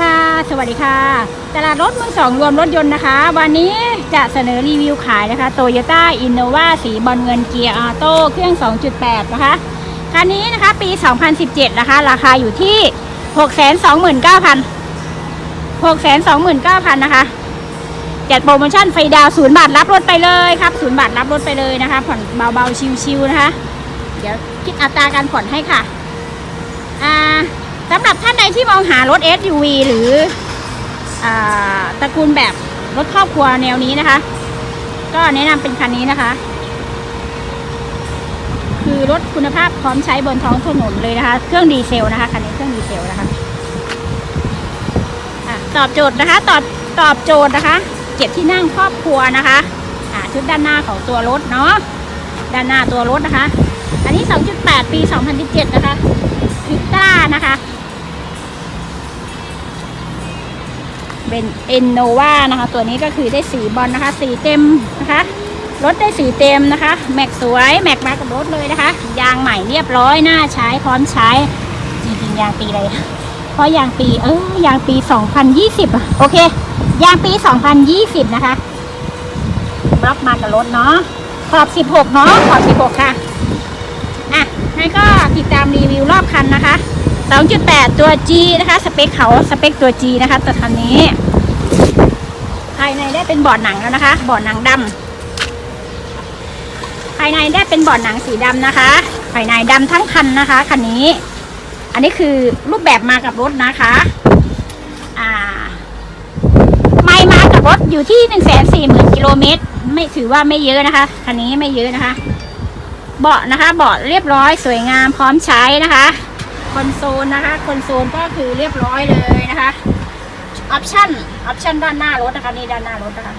ค่ะ สวัสดีค่ะ ตลาดรถมือสองรวมรถยนต์นะคะ วันนี้จะเสนอรีวิวขายนะคะ Toyota Innova สีบอลเงินเกียร์ออโต้เครื่อง 2.8 นะคะ คันนี้นะคะปี 2017 นะคะ ราคาอยู่ที่ 629,000 629,000 นะคะจัดโปรโมชั่นไฟดาวศูนย์บาทรับรถไปเลยครับศูนย์บาทรับรถไปเลยนะคะ ผ่อนเบาๆชิวๆนะคะ เดี๋ยวคิดอัตราการผ่อนให้ค่ะ อ่า สำหรับท่านใดที่มองหารถ SUV หรืออตระกูลแบบรถครอบครัวแนวนี้นะคะ ก็แนะนำเป็นคันนี้นะคะ คือรถคุณภาพพร้อมใช้บนท้องถนนเลยนะคะ เครื่องดีเซลนะคะคันนี้เครื่องดีเซลนะคะอะตอบโจทย์นะคะ ตอบตอบโจทย์นะคะเก็บที่นั่งครอบครัวนะคะอ่าชุดด้านหน้าของตัวรถเนาะด้านหน้าตัวรถนะคะ อันนี้ 2.8 ปี 2017 นะคะพิต้านะคะ เป็นเอ็นโนวานะคะ ตัวนี้ก็คือได้สีบอลนะคะ สีเต็มนะคะ รถได้สีเต็มนะคะ แม็กสวย แม็กมากับรถเลยนะคะ ยางใหม่เรียบร้อยหน่าใช้พร้อมใช้ จริงๆยางปีอะไรเพราะยางปีเออยางปี 2020อะโอเค ยางปี 2020 นะคะบล็อกมากับรถเนาะ ขอบ 16 เนาะ ขอบ 16 ค่ะ อะงั้นก็ติดตามรีวิวรอบคันนะคะ 2.8 ตัว G นะคะ สเปคเขาสเปคตัว G นะคะตัวคันนี้ ภายในได้เป็นบอดหนังแล้วนะคะ บอดหนังดำภายในได้เป็นบอดหนังสีดำนะคะ ภายในดำทั้งคันนะคะคันนี้ อันนี้คือรูปแบบมากับรถนะคะอ่าไม่มากับรถอยู่ที่ 1 4 0 0 0 0กิโลเมตรไม่ถือว่าไม่เยอะนะคะคันนี้ไม่เยอะนะคะ เบาะนะคะ เบาะเรียบร้อยสวยงามพร้อมใช้นะคะ คอนโซลนะคะคอนโซลก็คือเรียบร้อยเลยนะคะออปชั่นออปชั่นด้านหน้ารถนะคะนี่ด้านหน้ารถนะคะ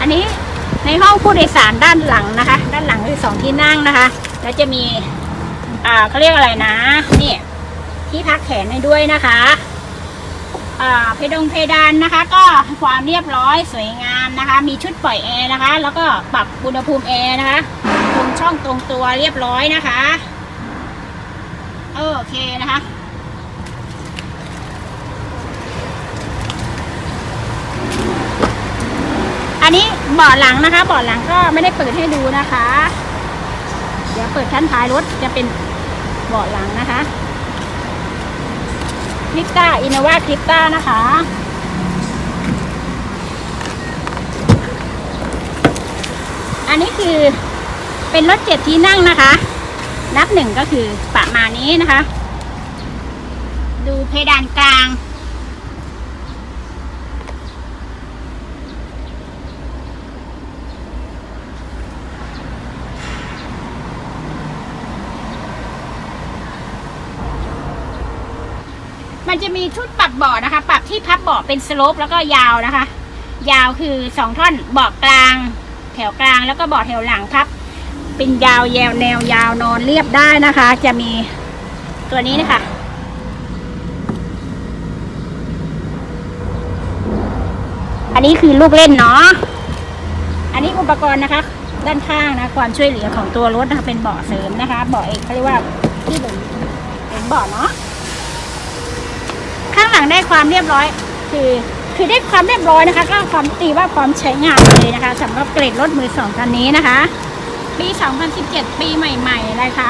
อันนี้ในห้องผู้โดยสารด้านหลังนะคะ ด้านหลังคือสองที่นั่งนะคะ แล้วจะมี อ่าเขาเรียกอะไรนะ นี่ ที่พักแขนให้ด้วยนะคะ เพดงเพดานนะคะ ก็ความเรียบร้อยสวยงามนะคะ มีชุดปล่อยแอร์นะคะ แล้วก็ปรับอุณหภูมิแอร์นะคะตรงช่องตรงตัวเรียบร้อยนะคะโอเคนะคะอันนี้เบาะหลังนะคะเบาะหลังก็ไม่ได้เปิดให้ดูนะคะ เดี๋ยวเปิดชั้นท้ายรถจะเป็นเบาะหลังนะคะ คลิปต้าอินาวาคลิปต้านะคะ อันนี้คือเป็นรถเจ็ดที่นั่งนะคะ นับหนึ่งก็คือประมาณนี้นะคะ ดูเพดานกลาง มันจะมีชุดปรับเบาะนะคะ ปรับที่พับเบาะเป็นสโลปแล้วก็ยาวนะคะ ยาวคือสองท่อนเบาะกลาง แถวกลางแล้วก็เบาะแถวหลังพับ เป็นยาวแยวแนวยาวนอนเรียบได้นะคะ จะมีตัวนี้นะคะอันนี้คือลูกเล่นเนาะ อันนี้อุปกรณ์นะคะ ด้านข้างนะความช่วยเหลือของตัวรถนะคะเป็นเบาะเสริมนะคะเบาะเอกเขาเรียกว่าที่หนุนเป็นเบาะเนาะ ความเรียบร้อย คือคือได้ความเรียบร้อยนะคะ ก็ความตีว่าพร้อมใช้งานเลยนะคะสำหรับเกรดรถมือสองคันนี้นะคะ ปี 2017 ปีใหม่ๆเลยค่ะ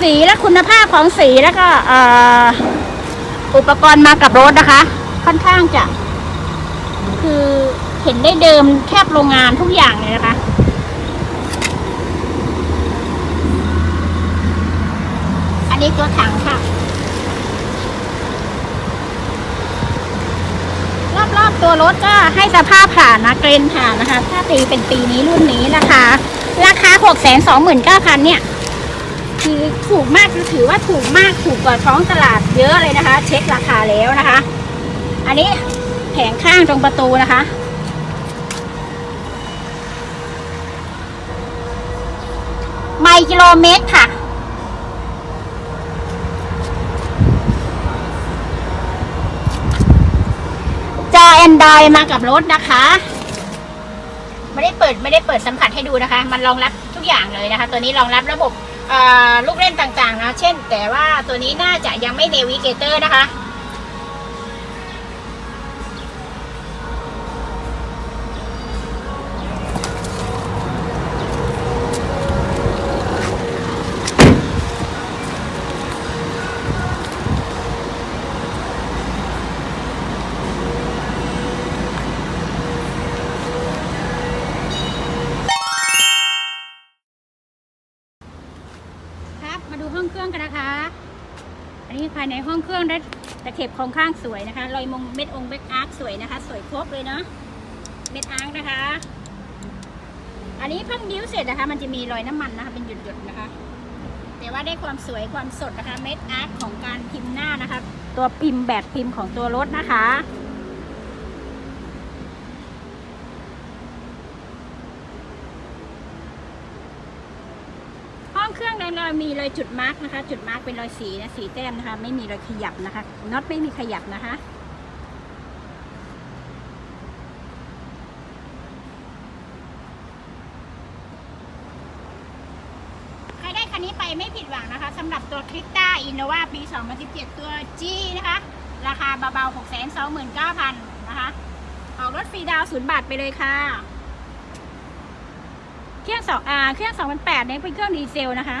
สีและคุณภาพของสีแล้วก็อ่ออุปกรณ์มากับรถนะคะ ค่อนข้างจะ คือเห็นได้เดิมแคบโรงงานทุกอย่างเลยนะคะ นี้ตัวถังค่ะ รอบๆตัวรถก็ให้สภาพผ่านนะเกรนผ่านนะคะ ถ้าตีเป็นปีนี้รุ่นนี้นะคะ ราคา6 2 9 0 0 0เนี่ย คือถูกมากคือถือว่าถูกมากถูกกว่าท้องตลาดเยอะเลยนะคะ เช็คราคาแล้วนะคะ อันนี้แผงข้างตรงประตูนะคะไมล์กิโลเมตรค่ะ ไดมากับรถนะคะ ไม่ได้เปิดไม่ได้เปิดสัมผัสให้ดูนะคะ มันรองรับทุกอย่างเลยนะคะ ตัวนี้รองรับระบบลูกเล่นต่างๆนะ เช่น แต่ว่าตัวนี้น่าจะยังไม่เนวิเกเตอร์นะคะ ภายในห้องเครื่องได้ตะเข็บโครงข้างสวยนะคะรอยมงเม็ดองค์เม็ดอาร์คสวยนะคะ สวยครบเลยเนาะเม็ดอาร์คนะคะ อันนี้เพิ่งบิ้วเสร็จนะคะ มันจะมีรอยน้ำมันนะคะเป็นหยดๆนะคะแต่ว่าได้ความสวยความสดนะคะ เม็ดอาร์คของการพิมพ์หน้านะคะ ตัวพิมพ์แบบพิมพ์ของตัวรถนะคะ ห้อง เครื่องนั้นเรามีรอยจุดมาร์กนะคะ จุดมาร์กเป็นรอยสีนะสีแต้มนะคะ ไม่มีรอยขยับนะคะน็อตไม่มีขยับนะคะใครได้คันนี้ไปไม่ผิดหวังนะคะสำหรับตัวคลิกต้าอินโนวาปี 2017 ตัว G นะคะ ราคาเบาๆ 629,000 นะคะ ออกรถฟรีดาวน์ศูนย์บาทไปเลยค่ะ เครื่องสองเครื่อง2008เนี่ยเป็นเครื่องดีเซลนะคะ